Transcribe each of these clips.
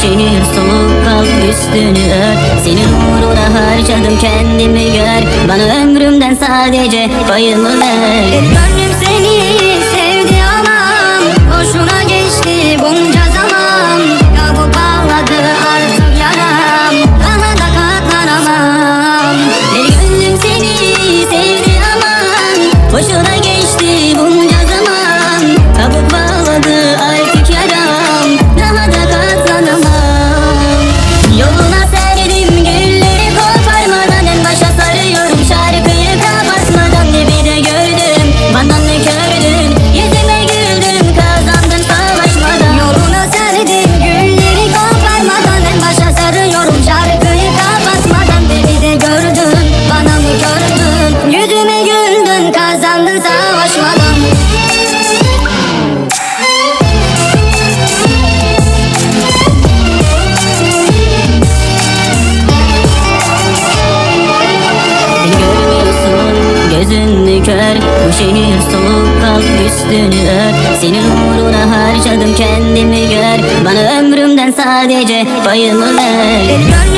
şehir soğuk kalk üstünü ört Senin uğruna harcadım kendimi gör. Bana ömrümden sadece payımı ver. Gönlüm seni sevdi anam. Hoşuna geçti bunca zaman. Yakup ağladı artık yaram Daha da katlanamam. Bir gönlüm seni sevdi aman Hoşuna mü kör Bu şehir soğuk kalk üstünü ört Senin uğruna harcadım kendimi gör. Bana ömrümden sadece payımı ver. Gönlüm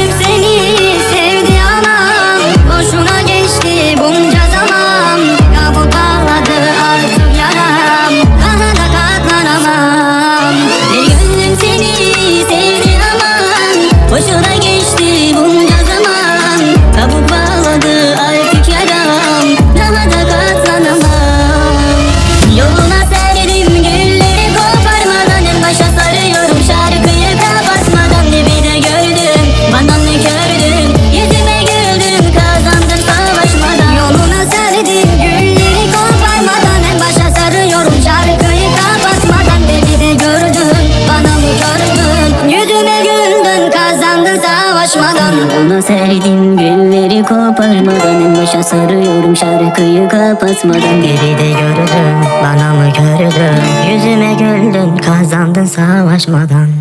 savaşmadan. Ona serdim gülleri koparmadan En başa sarıyorum şarkıyı kapatmadan. Geri de gördün bana mı gördün? Yüzüme güldün kazandın savaşmadan